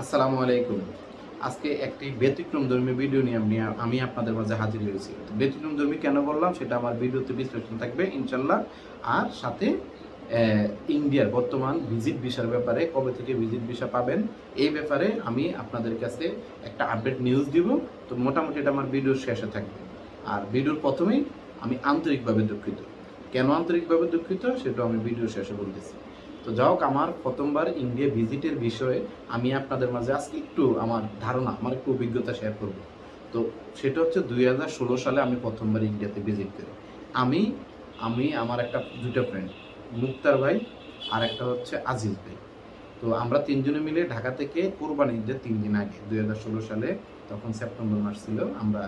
আসসালামু আলাইকুম। আজকে একটি ব্যতিক্রম ধর্মী ভিডিও নিয়ে আমি আমি আপনাদের মাঝে হাজির হয়েছি। ব্যতিক্রম ধর্মী কেন বললাম? সেটা আমার ভিডিওতে বিশ্লেষণ থাকবে ইনশাল্লাহ আর সাথে ইন্ডিয়ার বর্তমান ভিজিট ভিসার ব্যাপারে কবে থেকে ভিজিট ভিসা পাবেন, এই ব্যাপারে আমি আপনাদের কাছে একটা আপডেট নিউজ দিব। তো মোটামুটি এটা আমার ভিডিওর শেষে থাকবে। আর ভিডিওর প্রথমেই আমি আন্তরিকভাবে দুঃখিত। কেন আন্তরিকভাবে দুঃখিত? সেটা আমি ভিডিওর শেষে বলতেছি। তো যাই হোক, আমার প্রথমবার ইন্ডিয়া ভিজিটের বিষয়ে আমি আপনাদের মাঝে আজকে একটু আমার ধারণা, আমার একটু অভিজ্ঞতা শেয়ার করব। তো সেটা হচ্ছে দুই হাজার ষোলো সালে আমি প্রথমবার ইন্ডিয়াতে ভিজিট করি। আমি আমি, আমার একটা দুটো ফ্রেন্ড মুক্তার ভাই আর একটা হচ্ছে আজিজ ভাই। তো আমরা তিনজনে মিলে ঢাকা থেকে কোরবানি ঈদের তিন দিন আগে, দুই হাজার ষোলো সালে তখন সেপ্টেম্বর মাস ছিল, আমরা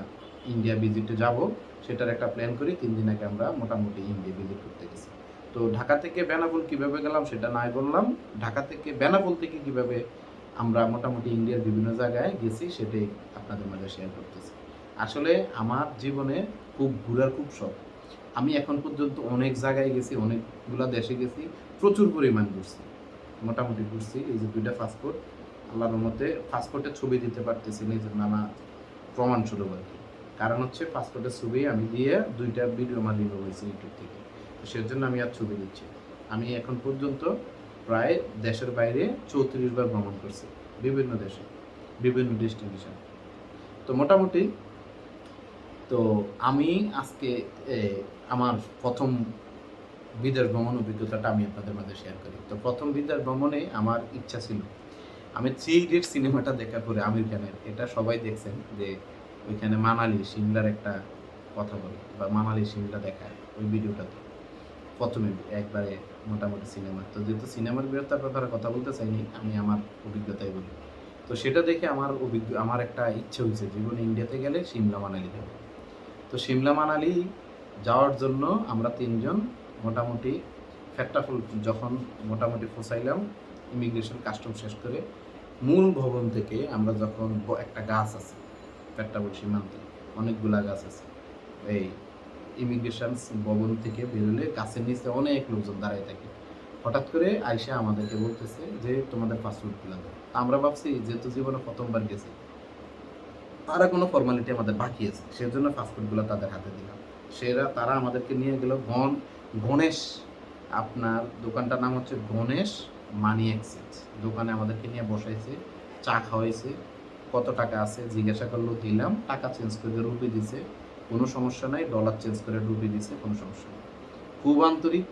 ইন্ডিয়া ভিজিটে যাব। সেটার একটা প্ল্যান করি, তিন দিন আগে আমরা মোটামুটি ইন্ডিয়া ভিজিট করতে গেছি। তো ঢাকা থেকে বেনাপোল কীভাবে গেলাম সেটা নাই বললাম। ঢাকা থেকে বেনাপোল থেকে কীভাবে আমরা মোটামুটি ইন্ডিয়ার বিভিন্ন জায়গায় গেছি সেটাই আপনাদের মাঝে শেয়ার করতেছি। আসলে আমার জীবনে খুব ঘোরার খুব শখ। আমি এখন পর্যন্ত অনেক জায়গায় গেছি, অনেকগুলা দেশে গেছি, প্রচুর পরিমাণ ঘুরছি। মোটামুটি ঘুরছি, এই যে দুইটা পাসপোর্ট আল্লাহর মতে পাসপোর্টের ছবি দিতে পারতেছি না নানা প্রমাণ শুরু আর কি। কারণ হচ্ছে পাসপোর্টের ছবি আমি দিয়ে দুইটা ভিডিও আমার রিভিউ হয়েছে ইউটিউব থেকে। সেজন্য আমি আর ছবি দিচ্ছি আমি এখন পর্যন্ত প্রায় দেশের বাইরে চৌত্রিশ বার ভ্রমণ করছি, বিভিন্ন দেশে, বিভিন্ন ডেস্টিনেশন তো মোটামুটি, তো আমি আজকে আমার প্রথম বিদেশ ভ্রমণ অভিজ্ঞতাটা আমি আপনাদের মাঝে শেয়ার করি। তো প্রথম বিদেশ ভ্রমণে আমার ইচ্ছা ছিল, আমি থ্রি ইডিয়ট সিনেমাটা দেখার পরে আমির খানের, এটা সবাই দেখছেন যে ওইখানে মানালি সিমলার একটা কথা বলে, বা মানালি সিমলা দেখায় ওই ভিডিওটাতে প্রথমে একবারে মোটামুটি সিনেমা। তো যেহেতু সিনেমার বৃহত্তার ব্যাপারে কথা বলতে চাইনি, আমি আমার অভিজ্ঞতাই বলি। তো সেটা দেখে আমার অভিজ্ঞ, আমার একটা ইচ্ছে হয়েছে, জীবনে ইন্ডিয়াতে গেলে সিমলা মানালি যাব। তো সিমলা মানালি যাওয়ার জন্য আমরা তিনজন মোটামুটি ফ্যাক্টাফুল যখন মোটামুটি ফসাইলাম ইমিগ্রেশন কাস্টম শেষ করে মূল ভবন থেকে আমরা যখন একটা গাছ আছে ফ্যাক্টাফুল সীমান্তে, অনেকগুলা গাছ আছে, এই ইমিগ্রেশন ভবন থেকে বেরোলে গাছের নিচে অনেক লোকজন দাঁড়ায় থাকে। হঠাৎ করে আয়সা আমাদেরকে বলতেছে যে, তোমাদের পাসপোর্ট দিলাম। আমরা ভাবছি, যেহেতু জীবনে প্রথমবার গেছি, তারা কোনো ফর্মালিটি আমাদের বাকি আছে। সেজন্য পাসপোর্টগুলো তাদের হাতে দিলাম। সেরা, তারা আমাদেরকে নিয়ে গেল গণ, গণেশ, আপনার দোকানটার নাম হচ্ছে গণেশ মানি এক্সচেঞ্জ। দোকানে আমাদেরকে নিয়ে বসাইছে, চা খাওয়াইছে, কত টাকা আছে জিজ্ঞাসা করল, দিলাম, টাকা চেঞ্জ করে রুপি দিছে। কোনো সমস্যা নাই ডলার চেঞ্জ করে রুপি দিছে, কোনো সমস্যা নেই। খুব আন্তরিক,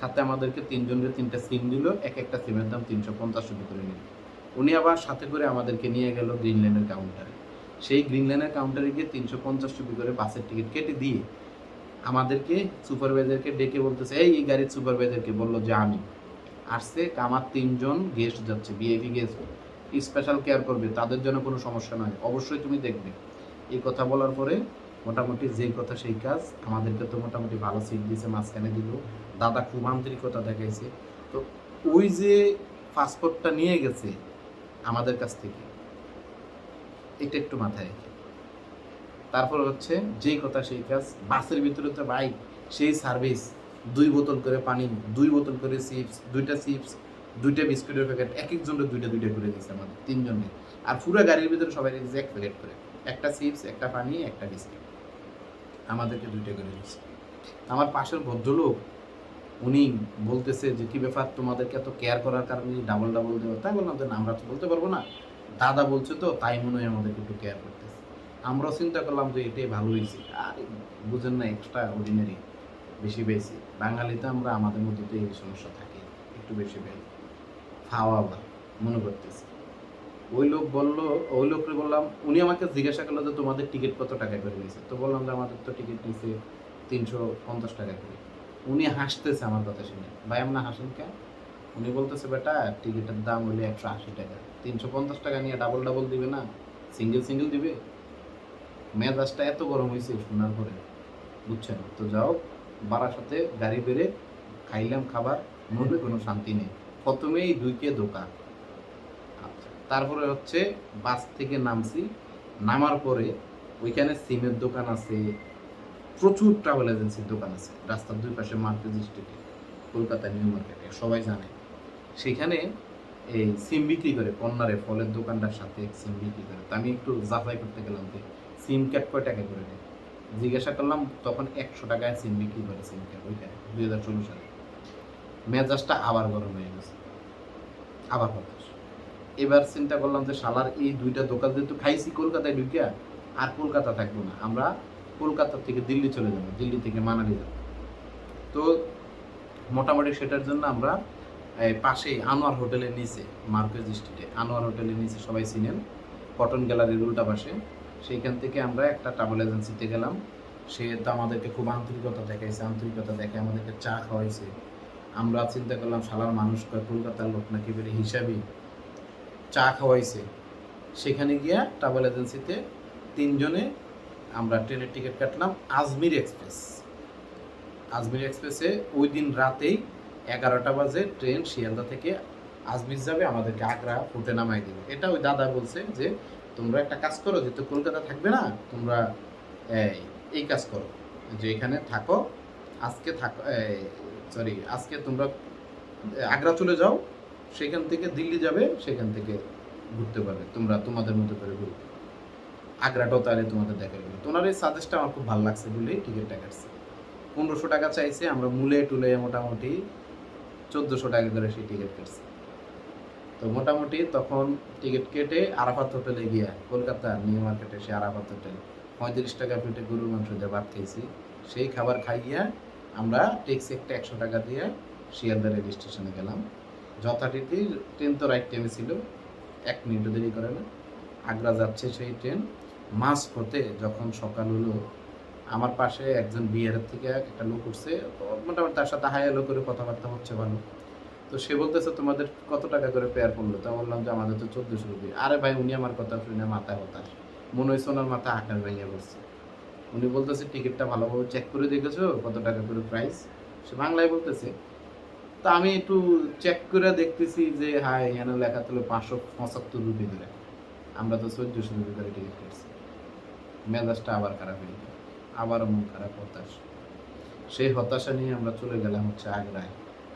সাথে আমাদেরকে তিনজনকে তিনটা সিম দিল, এক একটা সিমের দাম তিনশো পঞ্চাশ রুপি করে নিল। উনি আবার সাথে করে আমাদেরকে নিয়ে গেল গ্রিন ল্যান্ডের কাউন্টারে সেই গ্রিন ল্যান্ডের কাউন্টারে গিয়ে তিনশো পঞ্চাশ রুপি করে বাসের টিকিট কেটে দিয়ে আমাদেরকে সুপারভাইজারকে ডেকে বলতেছে, এই এই গাড়ির সুপারভাইজারকে বলল যে আমি। আসছে, আমার তিনজন গেস্ট যাচ্ছে বিআইপি গেস্ট স্পেশাল কেয়ার করবে, তাদের জন্য কোনো সমস্যা নয় অবশ্যই তুমি দেখবে। এই কথা বলার পরে মোটামুটি যেই কথা সেই কাজ। আমাদেরকে তো মোটামুটি ভালো সিট দিয়েছে, মাঝখানে দিল। দাদা খুব আন্তরিকতা দেখাইছে। তো ওই যে পাসপোর্টটা নিয়ে গেছে আমাদের কাছ থেকে, এটা একটু মাথায় রেখে। তারপর হচ্ছে যেই কথা সেই কাজ, বাসের ভিতরে তো ভাই সেই সার্ভিস দুই বোতল করে পানি, দুই বোতল করে চিপস দুইটা চিপস দুইটা বিস্কুটের প্যাকেট এক একজনের দুইটা দুইটা করে দিয়েছে আমাদের তিনজনের। আর পুরো গাড়ির ভিতরে সবাই এক প্যাকেট করে। একটা চিপস একটা পানি, একটা বিস্কিট আমাদেরকে দুইটা করে দিয়েছে। আমার পাশের ভদ্রলোক, উনি বলতেছে যে, কি ব্যাপার? তোমাদেরকে এত কেয়ার করার কারণে ডাবল ডাবল দেওয়া? তাই বললাম যে আমরা তো বলতে পারব না। দাদা বলছে তো, তাই মনে হয় আমাদেরকে একটু কেয়ার করতেছে। আমরাও চিন্তা করলাম যে, এটাই ভালো হয়েছে। আর বুঝেন না এক্সট্রা অর্ডিনারি বেশি বেশি বাঙালিতে আমরা আমাদের মধ্যে তো এই সমস্যা থাকে, একটু বেশি বেশি খাওয়া আবার মনে করতেছি। ওই লোক বলল, ওই লোককে বললাম, উনি আমাকে জিজ্ঞাসা করল যে তোমাদের টিকিট কত টাকা করে নিয়েছে। তো বললাম যে আমাদের তো টিকিট নিয়েছে তিনশো পঞ্চাশ টাকা করে। উনি হাসতেছে আমার কথা শুনে। ভাই আমরা হাসেন কেন? উনি বলতেছে, বেটা টিকিটের দাম হলে একশো আশি টাকা। তিনশো পঞ্চাশ টাকা নিয়ে ডাবল ডাবল দিবে না? সিঙ্গেল সিঙ্গেল দিবে? মেজাজটা এত গরম হয়েছে শোনার পরে। বুঝছেন? তো যাও বাড়ার সাথে গাড়ি বেড়ে খাইলাম খাবার, মনে কোনো শান্তি নেই। প্রথমেই দুইকে দোকান তারপরে হচ্ছে বাস থেকে নামছি। নামার পরে ওইখানে সিমের দোকান আছে। প্রচুর ট্রাভেল এজেন্সির দোকান আছে। রাস্তার দুই পাশে মার্কেট স্ট্রিটে কলকাতা নিউ মার্কেটে সবাই জানে। সেখানে এই সিম বিক্রি করে, কন্যারে ফলের দোকানটার সাথে সিম বিক্রি করে। তো আমি একটু যাচাই করতে গেলাম যে সিম ক্যাট কয় টাকা করে নেয়? জিজ্ঞাসা করলাম, তখন একশো টাকায় সিম বিক্রি করে সিম ক্যাট ওইখানে, দুই হাজার ষোলো সালে। মেজাজটা আবার গরম হয়ে গেছে। আবার হতাশ। এবার চিন্তা করলাম যে শালার এই দুইটা দোকান যেহেতু খাইছি, কলকাতায় ঢুকিয়া আর কলকাতা থাকব না। আমরা কলকাতা থেকে দিল্লি চলে যাব, দিল্লি থেকে মানালি যাব। তো মোটামুটি সেটার জন্য আমরা পাশেই আনোয়ার হোটেলের নিচে, মার্কেজ স্ট্রিটে, আনোয়ার হোটেলের নিচে সবাই চিনেন, কটন গ্যালারির উল্টা পাশে। সেইখান থেকে আমরা একটা ট্রাভেল এজেন্সিতে গেলাম। সে তো আমাদেরকে খুব আন্তরিকতা দেখাইছে, আন্তরিকতা দেখে আমাদেরকে চা খাওয়াইছে। আমরা চিন্তা করলাম, শালার মানুষ কলকাতার লোক নাকি বেরে হিসাবে। চা খাওয়াইছে। সেখানে গিয়া ট্রাভেল এজেন্সিতে তিনজনে আমরা ট্রেনের টিকিট কাটলাম আজমির এক্সপ্রেস আজমির এক্সপ্রেসে ওই দিন রাতেই এগারোটা বাজে ট্রেন শিয়ালদা থেকে আজমির যাবে আমাদেরকে আগ্রা ফুটে নামাই দিবে। এটা ওই দাদা বলছে যে, তোমরা একটা কাজ করো, যেহেতু কলকাতা থাকবে না, তোমরা, এই কাজ করো। যে এখানে থাকো, আজকে থাকো সরি আজকে তোমরা আগ্রা চলে যাও সেখান থেকে দিল্লি যাবে, সেখান থেকে ঘুরতে পারবে। তোমরা তোমাদের মতো করে ঘুরবে আগ্রাটাও তাহলে তোমাদের দেখা গেলো তোমার এই সাজেস্টটা আমার খুব ভালো লাগছে বলেই টিকিটটা কাটছে। পনেরোশো টাকা চাইছে, আমরা মূলে টুলে মোটামুটি চোদ্দোশো টাকা করে সেই টিকিট কাটছি। তো মোটামুটি তখন টিকিট কেটে আরাফাত হোটেলে গিয়া, কলকাতা নিউ মার্কেটে সে আরাফাত হোটেল পঁয়ত্রিশ টাকা প্লেটে গরুর মাংস দিয়ে ভাত খেয়েছি সেই খাবার খাইয়া আমরা ট্যাক্সি একটা একশো টাকা দিয়ে শিয়ালদা রেল স্টেশনে গেলাম। যথারীতি ট্রেন তো রাইট টাইমে ছিল। এক মিনিটও দেরি করে না। আগ্রা যাচ্ছে সেই ট্রেন। মাস হতে যখন সকাল হলো, আমার পাশে একজন বিহারের থেকে একটা লোক উঠছে। মোটামুটি তার সাথে হাই হ্যালো করে কথাবার্তা হচ্ছে ভালো। তো সে বলতেছে, তোমাদের কত টাকা করে পেয়ার পড়ল? তা বললাম যে, আমাদের তো চোদ্দশো রুপি। আরে ভাই, উনি আমার কথা শুনে মাথা হতাশ। মনে হয়েছে ওনার মাথা আকার ভেঙে পড়ছে। উনি বলতেছে, টিকিটটা ভালোভাবে চেক করে দেখেছ, কত টাকা করে প্রাইস সে বাংলায় বলতেছে তা আমি একটু চেক করে দেখতেছি যে হ্যাঁ এখানে লেখা ছিল পাঁচশো পঁচাত্তর রুপি করে আমরা তো চোদ্দশো রুপি করে টিকিট করছি মেজাজটা আবার খারাপ হয়ে গেল। আবারও মন খারাপ, হতাশ। সেই হতাশা নিয়ে আমরা চলে গেলাম হচ্ছে আগ্রায়।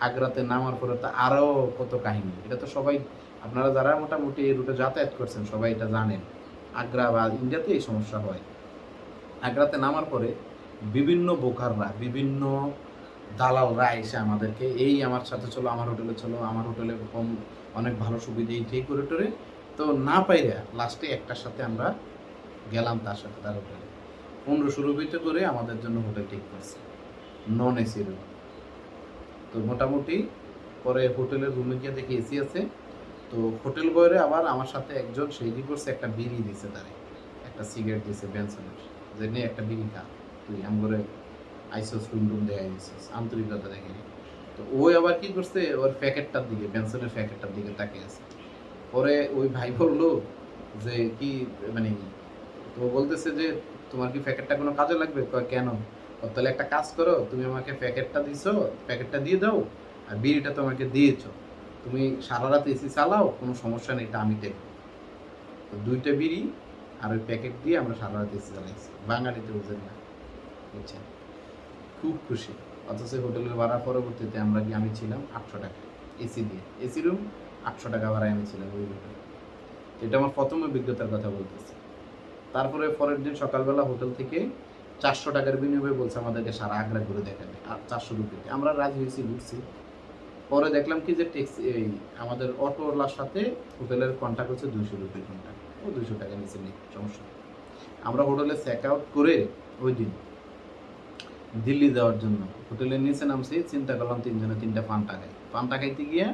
আগ্রাতে নামার পরে তো আরও কত কাহিনী। এটা তো সবাই, আপনারা যারা মোটামুটি এই রুটে যাতায়াত করছেন, সবাই এটা জানেন। আগ্রা বা ইন্ডিয়াতে এই সমস্যা হয়। আগ্রাতে নামার পরে বিভিন্ন বোকাররা, বিভিন্ন দালালরা এসে আমাদেরকে, এই আমার সাথে চলো, আমার হোটেলে চলো, আমার হোটেলে কম অনেক ভালো সুবিধা, এই ঠিক করে টোরে। তো না পাইরা লাস্টে একটার সাথে আমরা গেলাম তার সাথে, তার হোটেলে। পনেরোশো রুপিতে করে আমাদের জন্য হোটেল ঠিক করছে। নন এসি রুম তো মোটামুটি পরে হোটেলের রুমে গিয়ে দেখি এসি আছে। তো হোটেল বয়রে আবার আমার সাথে একজন সেই কি করছে, একটা বিড়ি দিছে তারে। একটা সিগারেট দিছে বেনসনের যে নে, একটা বিড়ি খা। তুই আম করে আইসোস রুম দেখাই দিছিস আন্তরিকতা দেখে তো ওই আবার কি করছে? ওর প্যাকেটটার দিকে বেনসনের প্যাকেটটার দিকে তাকিয়ে আছে। পরে ওই ভাই বলল যে, কি মানে তো বলতেছে যে, তোমার কি প্যাকেটটা কোনো কাজে লাগবে? কেন? তাহলে একটা কাজ করো, তুমি আমাকে প্যাকেটটা দিছো, প্যাকেটটা দিয়ে দাও, আর বিড়িটা তোমাকে দিয়েছ। তুমি সারা রাত এসি চালাও, কোনো সমস্যা নেই, এটা আমি দেখব। তো দুইটা বিড়ি আর ওই প্যাকেট দিয়ে আমরা সারা রাত এসি চালাইছি। বাঙালিতে বুঝেন না। বুঝছেন? খুব খুশি। অথচ হোটেলের ভাড়া পরবর্তীতে আমরা কি আমি ছিলাম আটশো টাকা এসি দিয়ে। এসি রুম আটশো টাকা ভাড়ায় আমি ছিলাম ওই হোটেলে এটা আমার প্রথম অভিজ্ঞতার কথা বলতেছি। তারপরে পরের দিন সকালবেলা হোটেল থেকে চারশো টাকার বিনিময়ে বলছে আমাদেরকে সারা আগ্রা ঘুরে দেখাবে, আর চারশো রুপিতে আমরা রাজি হয়েছি, ঘুরছি। পরে দেখলাম কি যে ট্যাক্সি, এই আমাদের অটোওয়ালার সাথে হোটেলের কন্ট্যাক্ট হচ্ছে দুইশো রুপির কন্ট্যাক্ট ও দুইশো টাকা নিচে নেই, সমস্যা আমরা হোটেলে চেক আউট করে ওই দিন দিল্লি যাওয়ার জন্য। হোটেলের নিচে নামছি, চিন্তা করলাম তিনজনে তিনটা পান টাকায় পান টাকাইতে গিয়ে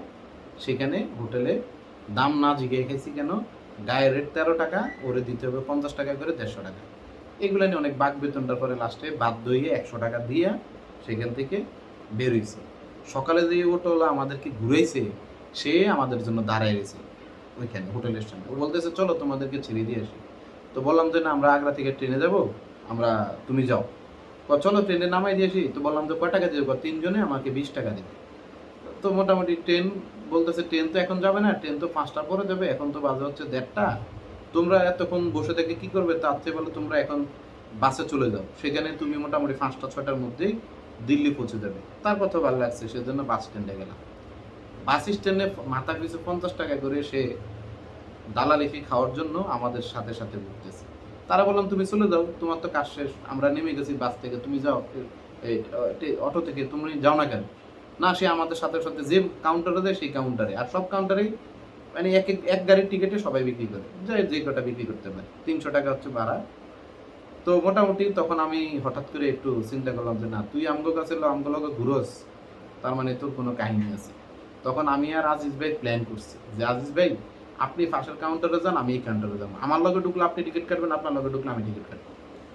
সেখানে হোটেলে দাম না জিগে খাইছি কেন? গায়ের রেট তেরো টাকা, ওরে দিতে হবে পঞ্চাশ টাকা করে দেড়শো টাকা। এগুলো নিয়ে অনেক বাক বেতনটার পরে লাস্টে বাধ্য হয়ে একশো টাকা দিয়ে সেখান থেকে বেরোইছে সকালে যে অটোওয়ালা আমাদেরকে ঘুরাইছে, সে আমাদের জন্য দাঁড়ায় রয়েছে ওইখানে হোটেলের সামনে ও বলতেছে, চলো তোমাদেরকে ছেড়ে দিয়ে আসি। তো বললাম যে, না, আমরা আগ্রা থেকে ট্রেনে যাব, আমরা, তুমি যাও। চলো ট্রেনে নামাই দিয়েছি তো বললাম যে কয় টাকা দেবে কয়, তিনজনে আমাকে বিশ টাকা দেবে। তো মোটামুটি ট্রেন বলতেছে ট্রেন তো এখন যাবে না ট্রেন তো পাঁচটার পরে যাবে এখন তো বাজে হচ্ছে দেড়টা। তোমরা এতক্ষণ বসে থেকে কি করবে? তার চেয়ে বলো তোমরা এখন বাসে চলে যাও। সেখানে তুমি মোটামুটি পাঁচটা ছটার মধ্যেই দিল্লি পৌঁছে যাবে। তার কথা ভালো লাগছে সেজন্য বাস স্ট্যান্ডে গেলাম। বাস স্ট্যান্ডে মাথা পিছু পঞ্চাশ টাকা করে সে দালালি ফি খাওয়ার জন্য আমাদের সাথে সাথে ঘুরতেছে তারা বললাম, তুমি চলে যাও, তোমার তো কাজ শেষ, আমরা নেমে গেছি বাস থেকে, তুমি যাও, এই অটো থেকে, তুমি যাও না কেন? না, সে আমাদের সাথে সাথে যে কাউন্টারে দেয়, সেই কাউন্টারে আর সব কাউন্টারেই মানে এক এক- গাড়ির টিকিটে সবাই বিক্রি করে, যে যে কটা বিক্রি করতে পারে। তিনশো টাকা হচ্ছে ভাড়া। তো মোটামুটি তখন আমি হঠাৎ করে একটু চিন্তা করলাম যে, না, তুই আমগো কাছে আমগো লগে ঘুরোস। তার মানে তোর কোনো কাহিনী আছে। তখন আমি আর আজিজ ভাই প্ল্যান করছি যে, আজিজ ভাই আপনি পাশের কাউন্টারে যান, আমি এই কাউন্টারে যাব। আমার লগে ঢুকলে আপনি টিকিট কাটবেন, আপনার লগে ঢুকলে আমি টিকিট কাটবো।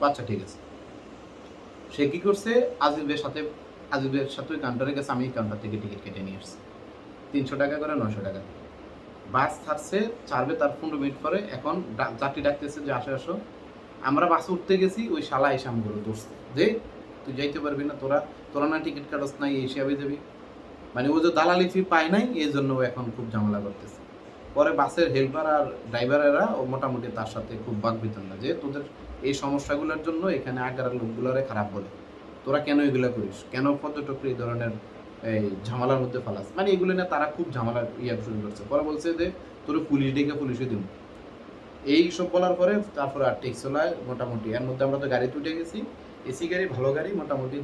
আচ্ছা ঠিক আছে। সে কি করছে? ভাইয়ের সাথে ভাইয়ের সাথে ওই কাউন্টারে গেছে, আমি এই কাউন্টার থেকে টিকিট কেটে নিয়ে আসছি। তিনশো টাকা করে নশো টাকা বাস ছাড়ছে, ছাড়বে তার পনেরো মিনিট পরে। এখন যাত্রী ডাকতেছে যে, আসে, আসো। আমরা বাসে উঠতে গেছি, ওই শালা এসে আমগুলো দোষতে যে তুই যাইতে পারবি না, তোরা তোরা না টিকিট কাটস নাই এই হিসাবে যাবি। মানে ও যে দালালি ফি পায় নাই, এই জন্য ও এখন খুব ঝামেলা করতেছে। পরে বাসের হেল্পার আর ড্রাইভারেরা মোটামুটি তার সাথে খুব বাকবিতন না যে তোদের এই সমস্যাগুলোর জন্য এখানে আগার লোকগুলোরে খারাপ বলে। তোরা কেন এগুলো করিস? কেন পর্যটক এই ধরনের এই ঝামেলার মধ্যে ফালাস? মানে এগুলো না তারা খুব ঝামেলা ইয়ে শুরু করছে। পরে বলছে যে, তোর পুলিশ ডেকে পুলিশে দিব এই সব বলার পরে তারপরে আর টেক্স চলায় মোটামুটি। এর মধ্যে আমরা তো গাড়ি উঠে গেছি। এসি গাড়ি, ভালো গাড়ি মোটামুটি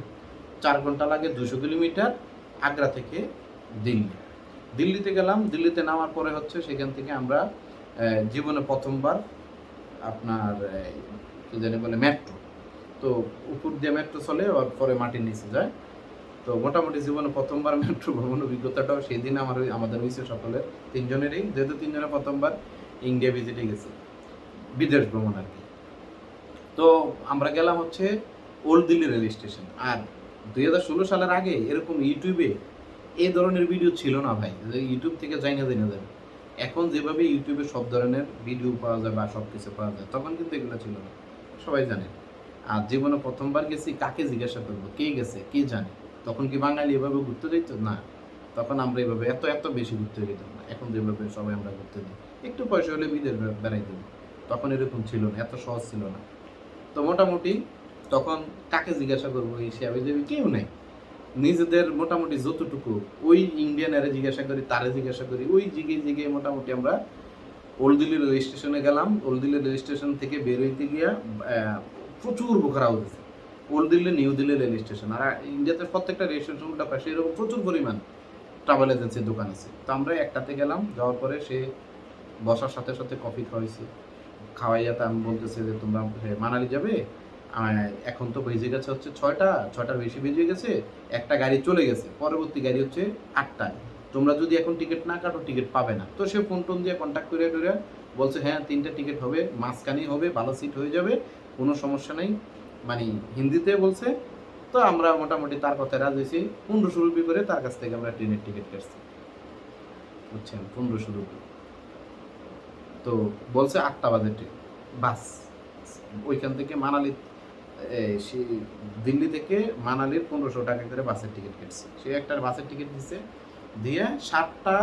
চার ঘণ্টা লাগে দুশো কিলোমিটার আগ্রা থেকে দিল্লি। দিল্লিতে গেলাম, দিল্লিতে নামার পরে হচ্ছে সেখান থেকে আমরা জীবনে প্রথমবার আপনার কি জানি বলে মেট্রো তো উপর দিয়ে মেট্রো চলে আর পরে মাটির নিচে যায়। তো মোটামুটি জীবনে প্রথমবার মেট্রো ভ্রমণ অভিজ্ঞতাটাও সেই দিন আমার আমাদের হয়েছে সকলের, তিনজনেরই। যেহেতু তিনজনে প্রথমবার ইন্ডিয়া ভিজিটে গেছি, বিদেশ ভ্রমণ আর কি। তো আমরা গেলাম হচ্ছে ওল্ড দিল্লি রেল স্টেশন আর দুই হাজার ষোলো সালের আগে এরকম ইউটিউবে এই ধরনের ভিডিও ছিল না ভাই। ইউটিউব থেকে যাই না যাই না যাবে। এখন যেভাবে ইউটিউবে সব ধরনের ভিডিও পাওয়া যায় বা সব কিছু পাওয়া যায়, তখন কিন্তু এগুলো ছিল না। সবাই জানে। আর জীবনে প্রথমবার গেছি, কাকে জিজ্ঞাসা করব? কে গেছে? কে জানে? তখন কি বাঙালি এভাবে ঘুরতে যেত না। তখন আমরা এভাবে এত এত বেশি ঘুরতে যেতাম না। এখন যেভাবে সবাই আমরা ঘুরতে দিই একটু পয়সা হলে বিদেশ বেড়াইতে তখন এরকম ছিল না, এত সহজ ছিল না। তো মোটামুটি তখন কাকে জিজ্ঞাসা করব? এই দেবে কেউ নেই। নিজেদের মোটামুটি যতটুকু ওই ইন্ডিয়ানারে জিজ্ঞাসা করি, তারে জিজ্ঞাসা করি, ওই জিগে জিগে মোটামুটি আমরা ওল্ড দিল্লি রেল স্টেশনে গেলাম। ওল্ড দিল্লি রেল স্টেশন থেকে বের হইতে গিয়া প্রচুর বোকারা হয়েছে old Delhi new Delhi rail station আর ইন্ডিয়াতে প্রত্যেকটা রেল স্টেশন উল্টা পাশে এরকম প্রচুর পরিমাণ ট্রাভেল এজেন্সির দোকান আছে। তো আমরা একটাতে গেলাম, যাওয়ার পরে সে বসার সাথে সাথে কফি খাওয়াইছে। খাওয়াইয়া তা আমি বলতেছে যে, তোমরা মানালি যাবে? এখন তো বেজে গেছে হচ্ছে ছয়টা, ছয়টার বেশি বেজে গেছে, একটা গাড়ি চলে গেছে, পরবর্তী গাড়ি হচ্ছে আটটায়। তোমরা যদি এখন টিকিট না কাটো, টিকিট পাবে না। তো সে ফোন টোন দিয়ে কন্ট্যাক্ট করে টরে বলছে হ্যাঁ তিনটা টিকিট হবে, মাঝখানেই হবে, ভালো সিট হয়ে যাবে, কোনো সমস্যা নেই। মানে হিন্দিতে বলছে। তো আমরা মোটামুটি তার কথায় রাজি হয়েছি পনেরোশো রুপি করে তার কাছ থেকে আমরা ট্রেনের টিকিট কাটছি। বুঝছেন? পনেরোশো রুপি। তো বলছে আটটা বাজে ট্রেন, বাস, ওইখান থেকে মানালি দিল্লি থেকে মানালির পনেরোশো টাকা করে বাসের টিকিট কেটেছে। সে একটা বাসের টিকিট দিছে, দিয়ে সাতটা,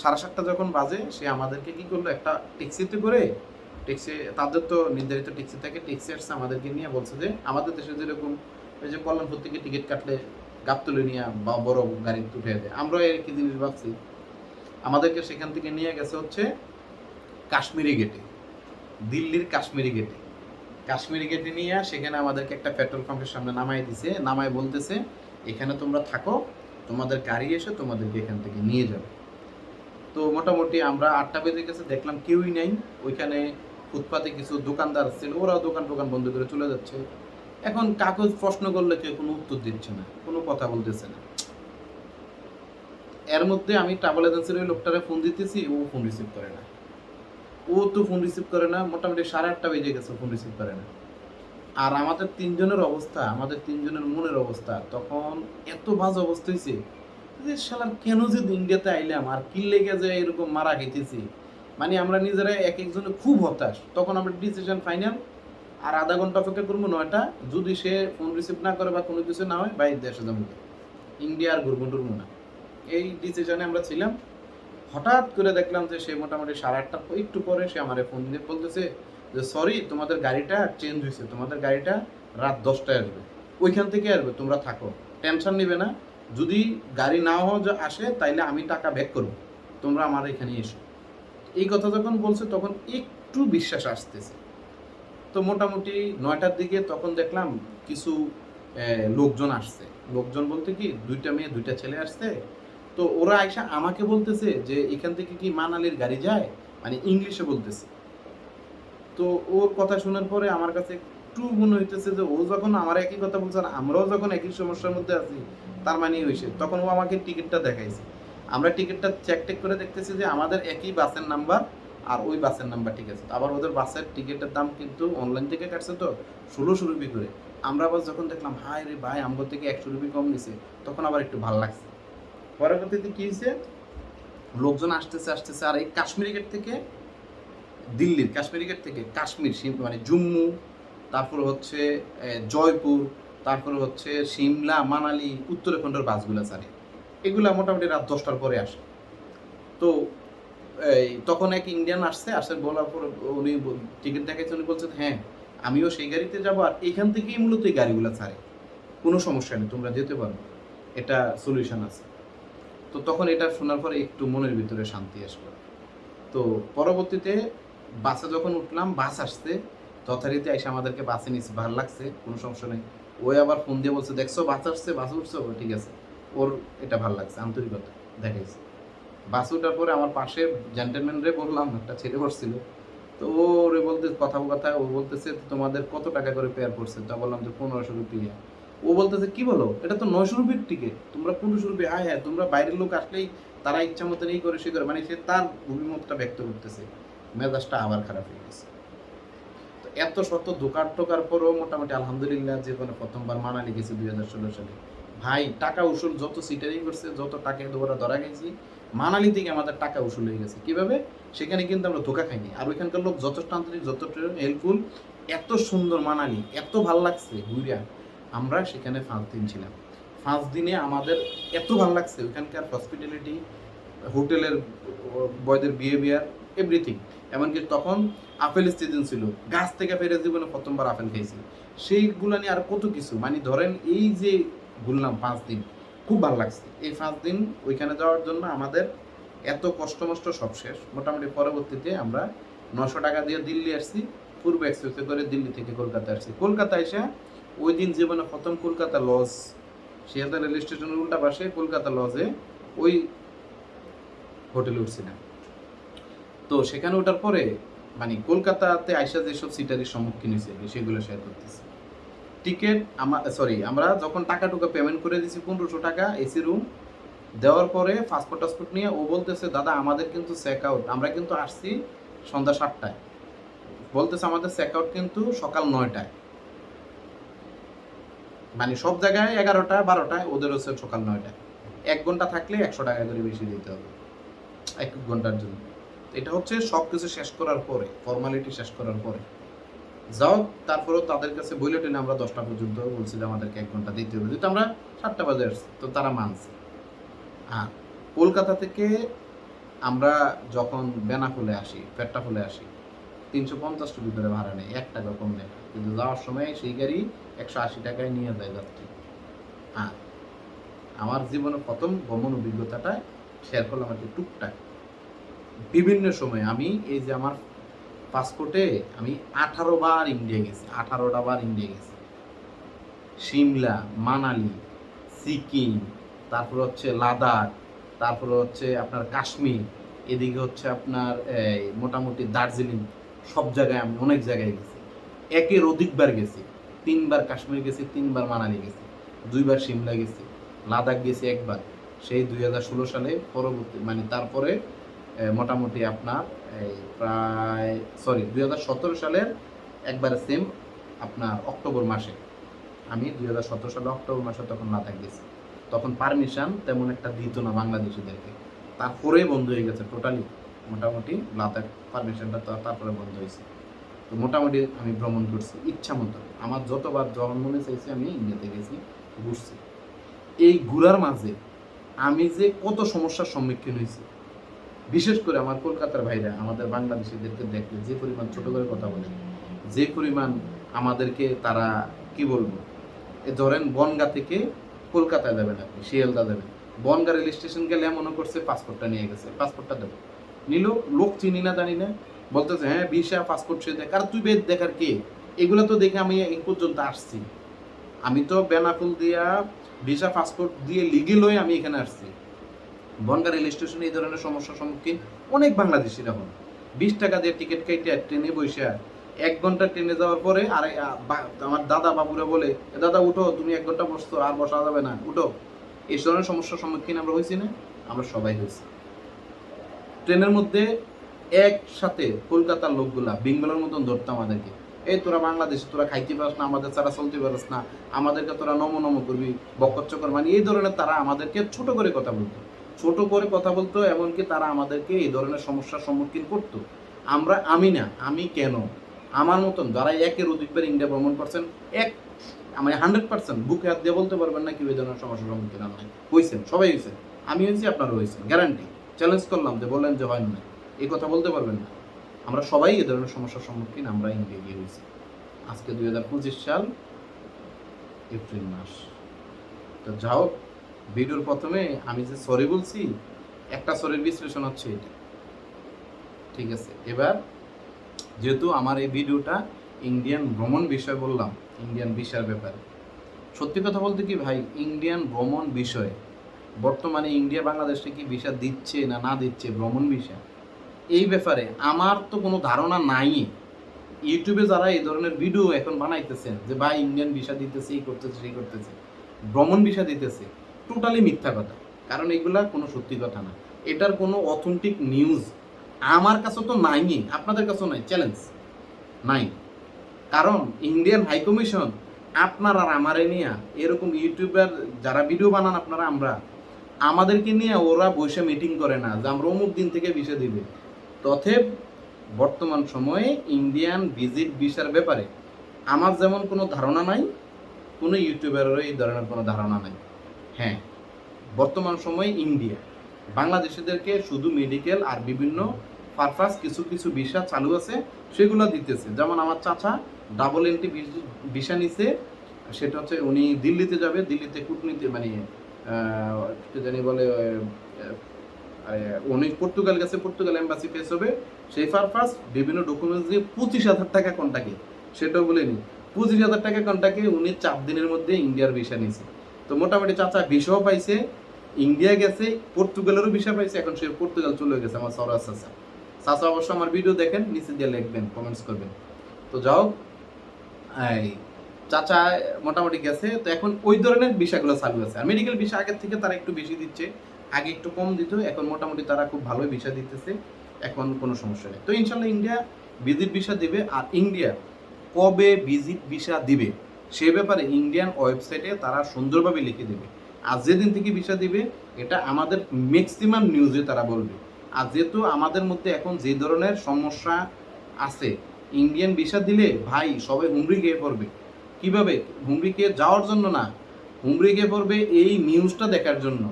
সাড়ে সাতটা যখন বাজে, সে আমাদেরকে কি করল? একটা ট্যাক্সিতে করে, ট্যাক্সি, তাদের তো নির্ধারিত ট্যাক্সি থাকে ট্যাক্সি আসছে আমাদেরকে নিয়ে বলছে যে, আমাদের দেশে যেরকম ওই যে কল্যাণপুর থেকে টিকিট কাটলে গাবতলি নিয়ে বা বড় গাড়ি উঠে দেয় আমরা একই জিনিস ভাবছি? আমাদেরকে সেখান থেকে নিয়ে গেছে হচ্ছে কাশ্মীরি গেটে, দিল্লির কাশ্মীরি গেটে। কাশ্মীরি গেটে নিয়ে সেখানে আমাদেরকে একটা পেট্রোল পাম্পের সামনে নামাই দিছে। নামাই বলতেছে, এখানে তোমরা থাকো, তোমাদের গাড়ি এসে তোমাদেরকে এখান থেকে নিয়ে যাবে। তো মোটামুটি আমরা আটটা বেজে গেছে, দেখলাম কেউই নেই। ওইখানে ফুটপাতে কিছু দোকানদার ছিল ওরাও দোকান টোকান বন্ধ করে চলে যাচ্ছে। এখন কাগজ প্রশ্ন করলে কেউ কোনো উত্তর দিচ্ছে না, কোনো কথা বলতেছে না। এর মধ্যে আমি ট্রাভেল এজেন্সির ওই লোকটারে ফোন দিতেছি, ও ফোন রিসিভ করে না। ও তো ফোন রিসিভ করে না, মোটামুটি সাড়ে আটটা বেজে গেছে ফোন রিসিভ করে না। আর আমাদের তিনজনের অবস্থা, আমাদের তিনজনের মনের অবস্থা, তখন এত বাজে অবস্থা হয়েছে যে শালার কেন যে ইন্ডিয়াতে আইলাম, আর কি লেগে যে এরকম মারা খেতেছি মানে আমরা নিজেরা এক একজনে খুব হতাশ। তখন আমরা ডিসিশন ফাইনাল আর আধা ঘণ্টা অপেক্ষা করব নয়টা, যদি সে ফোন রিসিভ না করে বা কোনো কিছু না হয় বাইরে দেশে যাব। ইন্ডিয়া আর ঘুরবো টুরবো না। এই ডিসিশনে আমরা ছিলাম। হঠাৎ করে দেখলাম যে সে মোটামুটি সাড়ে আটটা, একটু পরে সে আমার ফোন দিয়ে বলতেছে যে সরি তোমাদের গাড়িটা চেঞ্জ হয়েছে। তোমাদের গাড়িটা রাত দশটায় আসবে। ওইখান থেকে আসবে, তোমরা থাকো। টেনশন নিবে না। যদি গাড়ি নাও আসে, তাইলে আমি টাকা ব্যাক করব। তোমরা আমার এখানে এসো। এই কথা যখন বলছে, তখন একটু বিশ্বাস আসতেছে। তো মোটামুটি নয়টার দিকে তখন দেখলাম কিছু লোকজন আসছে। লোকজন বলতে কি, দুইটা মেয়ে, দুইটা ছেলে আসছে। তো ওরা আইসা আমাকে বলতেছে যে, এখান থেকে কি মানালির গাড়ি যায়? মানে ইংলিশে বলতেছে। তো ওর কথা শোনার পরে আমার কাছে একটু মনে হইতেছে যে, ও যখন আমার একই কথা বলছে আর আমরাও যখন একই সমস্যার মধ্যে আছি, তার মানে হয়েছে তখন ও আমাকে টিকিটটা দেখাইছে। আমরা টিকিটটা চেক টেক করে দেখতেছি যে, আমাদের একই বাসের নাম্বার আর ওই বাসের নাম্বার ঠিক আছে। আবার ওদের বাসের টিকিটের দাম কিন্তু অনলাইন থেকে কাটছে তো, ষোলোশো রুপি করে। আমরা আবার যখন দেখলাম হাই রে ভাই, আমগো থেকে একশো রুপি কম নিছে। তখন আবার একটু ভালো লাগছে। পরবর্তীতে কি হয়েছে? লোকজন আসতেছে আসতেছে, আর এই কাশ্মীরি গেট থেকে দিল্লির, কাশ্মীরি গেট থেকে কাশ্মীর মানে জম্মু, তারপর হচ্ছে জয়পুর, তারপর হচ্ছে সিমলা, মানালি, উত্তরাখণ্ডের বাসগুলো ছাড়ে। এগুলা মোটামুটি রাত দশটার পরে আসে। তো, এই তখন এক ইন্ডিয়ান আসছে, আসে বলার পর উনি টিকিট দেখাইছে উনি বলছেন হ্যাঁ আমিও সেই গাড়িতে যাব, আর এখান থেকেই মূলত এই গাড়িগুলো ছাড়ে। কোনো সমস্যা নেই, তোমরা যেতে পারো। এটা সলিউশন আছে। তো তখন এটা শোনার পরে একটু মনের ভিতরে শান্তি আসলো। তো পরবর্তীতে বাসে যখন উঠলাম, বাস আসছে, যথারীতি এসে আমাদেরকে বাসে নিচ্ছে ভালো লাগছে, কোনো সমস্যা নেই। ওই আবার ফোন দিয়ে বলছে, দেখছ, বাস আসছে, বাসে উঠছো? ঠিক আছে। ওর এটা ভালো লাগছে, আন্তরিকতা দেখাইছে। বাস ওঠার পরে আমার পাশে জেন্টেলম্যান রে বললাম, একটা ছেলে বসছিল। তো ও ওরে বলতে কথা কথা ও বলতেছে, তোমাদের কত টাকা করে পেয়ার পড়ছে? তা বললাম যে, পনেরোশো রুপিয়া। ও বলতেছে, কি বলো? এটা তো রুপির টিকিট তোমরা পনেরোশো হ্যাঁ হ্যাঁ তোমরা বাইরের লোক আসলেই তারা ইচ্ছা মতন এই করে সে করে। মানে সে তার অভিমতটা ব্যক্ত করতেছে। মেজাজটা আবার খারাপ হয়ে গেছে। তো এত শত দোকান টোকার পরও মোটামুটি আলহামদুলিল্লাহ জীবনে প্রথমবার মানালি গেছি দুই হাজার ষোলো সালে। ভাই, টাকা উসুল, যত সিটারি করছে, যত টাকা দৌড়া ধরা গেছি মানালি থেকে আমাদের টাকা উসুল হয়ে গেছে। কীভাবে? সেখানে কিন্তু আমরা ধোকা খাইনি। আর ওইখানকার লোক যথেষ্ট আন্তরিক, যথেষ্ট হেল্পফুল, এত সুন্দর মানালি, এত ভালো লাগছে ঘুরিয়া আমরা সেখানে পাঁচ দিন ছিলাম। পাঁচ দিনে আমাদের এত ভালো লাগছে, ওইখানকার হসপিটালিটি হোটেলের, বয়দের বিহেভিয়ার এভরিথিং এমনকি তখন আপেল সিজন ছিল, গাছ থেকে ফেরে জীবনে প্রথমবার আপেল খেয়েছি। সেইগুলো নিয়ে আর কত কিছু। মানে ধরেন এই যে ঘুরলাম পাঁচ দিন, খুব ভালো লাগছে। এই পাঁচ দিন ওইখানে যাওয়ার জন্য আমাদের এত কষ্ট মষ্ট সব শেষ। মোটামুটি পরবর্তীতে আমরা নশো টাকা দিয়ে দিল্লি আসছি, পূর্ব এক্সপ্রেসে করে দিল্লি থেকে কলকাতা আসছি। কলকাতা এসে ওই দিন জীবনে প্রথম কলকাতা লজ শিয়ালদা রেল স্টেশনের উল্টা পাশে কলকাতা লজে ওই হোটেলে উঠছিলাম। তো সেখানে ওঠার পরে মানে কলকাতাতে আইসা যেসব সিটারির সম্মুখীন হয়েছে, সেগুলো শেয়ার করতেছি। টিকিট আমার সরি আমরা যখন টাকা টুকা পেমেন্ট করে দিছি, পনেরোশো টাকা এসি রুম দেওয়ার পরে পাসপোর্ট টাসপোর্ট নিয়ে ও বলতেছে, দাদা, আমাদের কিন্তু চেক আউট আমরা কিন্তু আসছি সন্ধ্যা সাতটায়। বলতেছে, আমাদের চেক আউট কিন্তু সকাল নয়টায়। মানে সব জায়গায় এগারোটা বারোটায় ওদের হচ্ছে সকাল নয়টায়। এক ঘণ্টা থাকলে একশো টাকা করে বেশি দিতে হবে, এক ঘণ্টার জন্য। এটা হচ্ছে সব কিছু শেষ করার পরে ফর্মালিটি শেষ করার পরে। যাও, তারপরেও তাদের কাছে বইলে টেনে আমরা দশটা পর্যন্ত বলছি যে আমাদেরকে এক ঘণ্টা দিতে হবে। যেহেতু আমরা সাতটা বাজে আসছি, তো তারা মানছে। আর কলকাতা থেকে আমরা যখন বেনাফুলে আসি পেট্টাফুলে আসি তিনশো পঞ্চাশ টাকা ভিতরে ভাড়া নেয় এক টাকা কম নেই। কিন্তু যাওয়ার সময় সেই গাড়ি একশো আশি টাকায় নিয়ে যায় যাত্রী। আর আমার জীবনে প্রথম ভ্রমণ অভিজ্ঞতাটা শেয়ার করলাম আর কি টুকটাক। বিভিন্ন সময় আমি এই যে আমার পাসপোর্টে আমি আঠারো বার ইন্ডিয়া গেছি, আঠারোটা বার ইন্ডিয়া গেছি। সিমলা, মানালি, সিকিম, তারপর হচ্ছে লাদাখ, তারপর হচ্ছে আপনার কাশ্মীর, এদিকে হচ্ছে আপনার মোটামুটি দার্জিলিং। সব জায়গায় আমি অনেক জায়গায় গেছি। একের অধিকবার গেছি। তিনবার কাশ্মীর গেছি, তিনবার মানালি গেছি। দুইবার সিমলা গেছি, লাদাখ গেছি একবার। সেই দুই হাজার ষোলো সালে পরবর্তী মানে তারপরে মোটামুটি আপনার এই প্রায় সরি দুই হাজার সতেরো সালের একবার সেম আপনার অক্টোবর মাসে। আমি দুই হাজার সতেরো সালে অক্টোবর মাসে তখন লাদাখ গেছি। তখন পারমিশন তেমন একটা দিত না বাংলাদেশিদেরকে। তারপরে বন্ধ হয়ে গেছে টোটালি মোটামুটি লাদাখ পারমিশনটা তারপরে বন্ধ হয়েছে। তো মোটামুটি আমি ভ্রমণ করছি, ইচ্ছা মতো। আমার যতবার যখন মনে চাইছি, আমি ইন্ডিয়াতে গেছি, ঘুরছি। এই ঘুরার মাঝে আমি যে কত সমস্যার সম্মুখীন হয়েছি, বিশেষ করে আমার কলকাতার ভাইরা, আমাদের বাংলাদেশিদেরকে দেখলে যে পরিমাণ ছোট করে কথা বলে, যে পরিমাণ আমাদেরকে তারা কি বলব, এ ধরেন বনগা থেকে কলকাতায় যাবেন আপনি শিয়ালদা যাবেন বনগা রেল স্টেশন গেলে মনে করছে পাসপোর্টটা নিয়ে গেছে পাসপোর্টটা দেবো। নিল, লোক চিনি না, জানি না। বলতেছে হ্যাঁ ভিসা পাসপোর্ট সে দেখ। আর তুই বেদ দেখার কে? এগুলো তো দেখে আমি এই পর্যন্ত আসছি। আমি তো বেনাফুল দিয়া ভিসা পাসপোর্ট দিয়ে লিগেল হয়ে আমি এখানে আসছি। বনগা রেল স্টেশনে এই ধরনের সমস্যার সম্মুখীন অনেক বাংলাদেশিরা হন। বিশ টাকা দিয়ে টিকিট কেটে ট্রেনে বসে এক ঘণ্টা ট্রেনে যাওয়ার পরে আর আমার দাদা বাবুরা বলে দাদা, উঠো, তুমি এক ঘণ্টা বসছো, আর বসা যাবে না, উঠো। এই ধরনের সমস্যার সম্মুখীন আমরা হয়েছি না, আমরা সবাই হয়েছি ট্রেনের মধ্যে একসাথে কলকাতার লোকগুলা বেঙ্গলের মতন ধরতো আমাদেরকে। এই তোরা বাংলাদেশ, তোরা খাইতে পারস না, আমাদের ছাড়া চলতে পারস না, আমাদেরকে তোরা নম নম করবি, বকর চকর মানে এই ধরনের তারা আমাদেরকে ছোট করে কথা বলতো। ছোট করে কথা বলতো, এমনকি তারা আমাদেরকে এই ধরনের সমস্যার সম্মুখীন করতো। আমরা, আমি না, আমি কেন? আমার মতন যারা একের অধিকবার ইন্ডিয়া ভ্রমণ করছেন, এক মানে হান্ড্রেড পার্সেন্ট বুকে হাত দিয়ে বলতে পারবেন না কি এই ধরনের সমস্যার সম্মুখীন আমরা হয়েছেন সবাই হয়েছেন আমি হয়েছি আপনারা হয়েছেন গ্যারান্টি। চ্যালেঞ্জ করলাম যে বললেন যে হয় না। এই কথা বলতে পারবেন না। আমরা সবাই এ ধরনের সমস্যার সম্মুখীন আমরা ইন্ডিয়া গিয়ে হয়েছি আজকে দুই হাজার পঁচিশ সাল, এপ্রিল মাস। তো যাও ভিডিওর প্রথমে আমি যে সরি বলছি, একটা সরির বিশ্লেষণ হচ্ছে এটা। ঠিক আছে, এবার যেহেতু আমার এই ভিডিওটা ইন্ডিয়ান ভ্রমণ বিষয় বললাম, ইন্ডিয়ান বিষয়ের ব্যাপারে। সত্যি কথা বলতে কি ভাই, ইন্ডিয়ান ভ্রমণ বিষয়ে বর্তমানে ইন্ডিয়া বাংলাদেশে কি ভিসা দিচ্ছে না না দিচ্ছে, ভ্রমণ ভিসা? এই ব্যাপারে আমার তো কোনো ধারণা নাই। ইউটিউবে যারা এই ধরনের ভিডিও এখন বানাইতেছেন, যে ভাই ইন্ডিয়ান ভিসা দিতেছে, এই করতেছে, সেই করতেছে, ভ্রমণ ভিসা দিতেছে টোটালি মিথ্যা কথা। কারণ এগুলা কোনো সত্যি কথা না। এটার কোনো অথেন্টিক নিউজ আমার কাছে তো নাই, আপনাদের কাছেও নাই চ্যালেঞ্জ নাই। কারণ ইন্ডিয়ান হাই কমিশন, আপনার আর আমারে নিয়ে এরকম ইউটিউবার যারা ভিডিও বানান আপনারা, আমরা আমাদেরকে নিয়ে ওরা বসে মিটিং করে না, যে আমরা অমুক দিন থেকে ভিসা দিবে। তথেব বর্তমান সময়ে ইন্ডিয়ান ভিজিট ভিসার ব্যাপারে আমার যেমন কোনো ধারণা নাই, কোনো ইউটিউবারেরও এই ধরনের কোনো ধারণা নাই। হ্যাঁ বর্তমান সময়ে ইন্ডিয়া বাংলাদেশিদেরকে শুধু মেডিকেল আর বিভিন্ন পারপাস কিছু কিছু ভিসা চালু আছে, সেগুলো দিতেছে। যেমন আমার চাচা ডাবল এন্ট্রি ভিসা নিছে, সেটা হচ্ছে উনি দিল্লিতে যাবে, দিল্লিতে কূটনীতি মানে জানি বলে উনি পর্তুগাল গেছে, পর্তুগাল এম্বাসি ফেস হবে। সেই পারপাস বিভিন্ন ডকুমেন্টস দিয়ে পঁচিশ হাজার টাকা কন্টাকে সেটাও বলেনি পঁচিশ হাজার টাকা কন্টাকে উনি চার দিনের মধ্যে ইন্ডিয়ার ভিসা নিছে তো মোটামুটি চাচা ভিসাও পাইছে, ইন্ডিয়া গেছে, পর্তুগালেরও ভিসা পাইছে, এখন সে পর্তুগাল চলে গেছে আমার সরাস চাচা। চাচা অবশ্য আমার ভিডিও দেখেন, নিচে দিয়ে লিখবেন কমেন্টস করবেন। তো যাও এই চাচা মোটামুটি গেছে, তো এখন ওই ধরনের বিষয়গুলো চালু আছে। আর মেডিকেল বিষয় আগের থেকে তারা একটু বেশি দিচ্ছে, আগে একটু কম দিত, এখন মোটামুটি তারা খুব ভালোই ভিসা দিতেছে, এখন কোনো সমস্যা নেই। তো ইনশাল্লাহ ইন্ডিয়া ভিজিট ভিসা দিবে, আর ইন্ডিয়া কবে ভিজিট ভিসা দিবে, সে ব্যাপারে ইন্ডিয়ান ওয়েবসাইটে তারা সুন্দরভাবে লিখে দেবে। আর যেদিন থেকে ভিসা দিবে, এটা আমাদের ম্যাক্সিমাম নিউজে তারা বলবে। আর যেহেতু আমাদের মধ্যে এখন যে ধরনের সমস্যা আছে, ইন্ডিয়ান ভিসা দিলে ভাই সবাই হুমড়ি গিয়ে পড়বে। কীভাবে? খেয়ে যাওয়ার জন্য না গিয়ে পড়বে এই নিউজটা দেখার জন্য,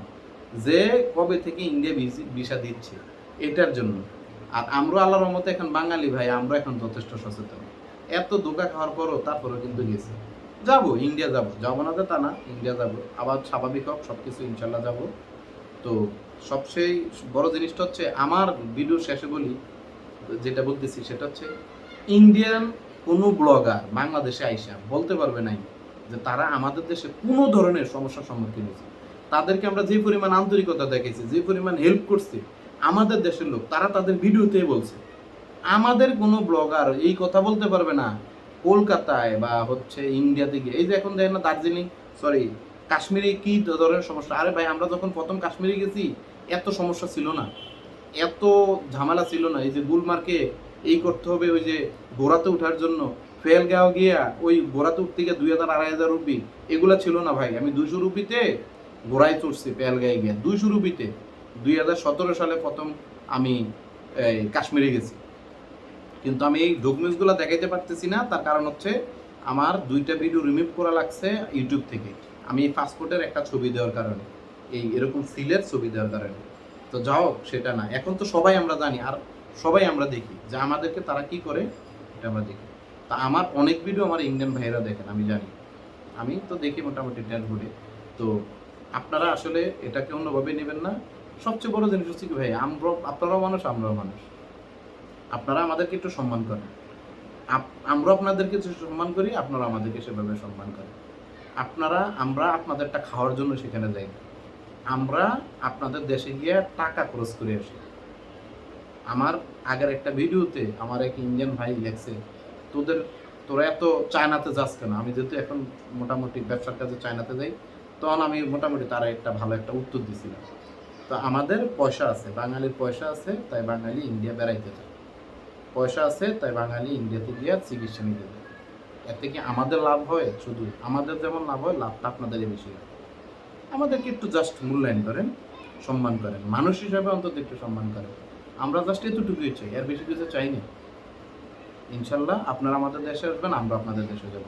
যে কবে থেকে ইন্ডিয়া ভিসা দিচ্ছে, এটার জন্য। আর আমরা আল্লাহর রহমতে এখন বাঙালি ভাই, আমরা এখন যথেষ্ট সচেতন। এত ধোকা খাওয়ার পরও তারপরেও কিন্তু গেছে। যাব ইন্ডিয়া যাব। যাব না তা না ইন্ডিয়া যাব। আবার স্বাভাবিক হোক সব কিছু ইনশাল্লাহ যাব। তো সবচেয়ে বড় জিনিসটা হচ্ছে, আমার ভিডিও শেষে বলি, যেটা বলতেছি সেটা হচ্ছে ইন্ডিয়ান কোনো ব্লগার বাংলাদেশে আইসা বলতে পারবে নাই যে তারা আমাদের দেশে কোনো ধরনের সমস্যার সম্মুখীন হয়েছে। তাদেরকে আমরা যে পরিমাণ আন্তরিকতা দেখেছি যে পরিমাণ হেল্প করছি, আমাদের দেশের লোক, তারা তাদের ভিডিওতে বলছে। আমাদের কোনো ব্লগার এই কথা বলতে পারবে না, কলকাতায় বা হচ্ছে ইন্ডিয়াতে গিয়ে এই যে এখন দেখেন না দার্জিলিং সরি কাশ্মীরে কি ধরনের সমস্যা? আরে ভাই, আমরা যখন প্রথম কাশ্মীরে গেছি, এত সমস্যা ছিল না। এত ঝামেলা ছিল না। এই যে গুলমার্কে এই করতে হবে ওই যে গোড়াতে ওঠার জন্য। ফেলগাঁও গিয়া ওই গোড়াতে উঠতে গিয়ে দুই হাজার, আড়াই হাজার রুপি। এগুলো ছিল না ভাই, আমি দুশো রুপিতে গোড়ায় চড়ছি পেলগাঁয়ে গিয়ে। দুইশো রুপিতে। দুই হাজার সতেরো সালে প্রথম আমি কাশ্মীরে গেছি। কিন্তু আমি এই ডকুমেন্টসগুলো দেখাইতে পারতেছি না, তার কারণ হচ্ছে আমার দুইটা ভিডিও রিমুভ করা লাগছে ইউটিউব থেকে। আমি এই পাসপোর্টের একটা ছবি দেওয়ার কারণে, এই এরকম সিলের ছবি দেওয়ার কারণে। তো যাও সেটা না। এখন তো সবাই আমরা জানি, আর সবাই আমরা দেখি। যে আমাদেরকে তারা কি করে, এটা আমরা দেখি। তা আমার অনেক ভিডিও আমার ইন্ডিয়ান ভাইয়েরা দেখেন, আমি জানি। আমি তো দেখি মোটামুটি ঘুরে তো আপনারা আসলে এটাকে অন্যভাবে নেবেন না। সবচেয়ে বড় জিনিস হচ্ছে কি ভাই আমরা আপনারাও মানুষ, আমরাও মানুষ। আপনারা আমাদেরকে একটু সম্মান করেন। আমরা আপনাদেরকে সম্মান করি, আপনারা আমাদেরকে সেভাবে সম্মান করেন। আপনারা, আমরা আপনাদেরটা খাওয়ার জন্য সেখানে যাই আমরা আপনাদের দেশে গিয়ে টাকা খরচ করে আসি। আমার আগের একটা ভিডিওতে আমার এক ইন্ডিয়ান ভাই লেখছে, তোদের, তোরা এত চায়নাতে যাস কেন? আমি যেহেতু এখন মোটামুটি ব্যবসার কাজে চায়নাতে যাই, তখন আমি মোটামুটি তারা একটা ভালো একটা উত্তর দিছিলাম। তো আমাদের পয়সা আছে, বাঙালির পয়সা আছে, তাই বাঙালি ইন্ডিয়া বেড়াইতে যায় পয়সা আছে, তাই বাঙালি ইন্ডিয়াতে গিয়ে চিকিৎসা নিতে যায় এতে কি আমাদের লাভ হয়? শুধু আমাদের যেমন লাভ হয়, লাভটা আপনাদেরই বেশি হয়। আমাদেরকে একটু জাস্ট মূল্যায়ন করেন, সম্মান করেন। মানুষ হিসাবে অন্তত একটু সম্মান করেন। আমরা জাস্ট এতটুকুই চাই, আর বেশি কিছু চাই না। ইনশাল্লাহ আপনারা আমাদের দেশে আসবেন, আমরা আপনাদের দেশে যাব।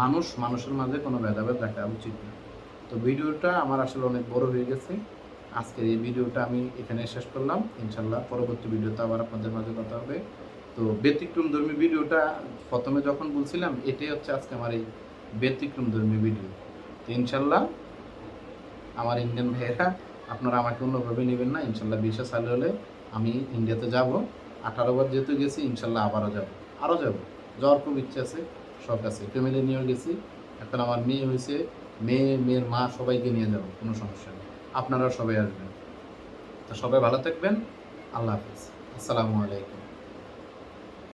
মানুষ মানুষের মাঝে কোনো ভেদাভেদ রাখা উচিত না। তো ভিডিওটা আমার আসলে অনেক বড় হয়ে গেছে। আজকের এই ভিডিওটা আমি এখানে শেষ করলাম। ইনশাল্লাহ পরবর্তী ভিডিওতে আবার আপনাদের মাঝে কথা হবে। তো ব্যতিক্রম ধর্মী ভিডিওটা প্রথমে যখন বলছিলাম, এটাই হচ্ছে আজকে আমার এই ব্যতিক্রম ধর্মী ভিডিও। তো ইনশাল্লাহ আমার ইন্ডিয়ান ভাইয়েরা, আপনারা আমাকে অন্যভাবে নেবেন না। ইনশাল্লাহ বিশ্বাস সালে হলে আমি ইন্ডিয়াতে যাব। আঠারো বার যেহেতু গেছি, ইনশাল্লাহ আবারও যাব। আরও যাব। যাওয়ার খুব ইচ্ছে আছে, শখ আছে। ফ্যামিলি নিয়েও গেছি। এখন আমার মেয়ে হয়েছে, মেয়ে, মেয়ের মা সবাইকে নিয়ে যাব, কোনো সমস্যা নেই। আপনারা সবাই আসবেন। তো সবাই ভালো থাকবেন। আল্লাহ হাফিজ। আসসালামু আলাইকুম।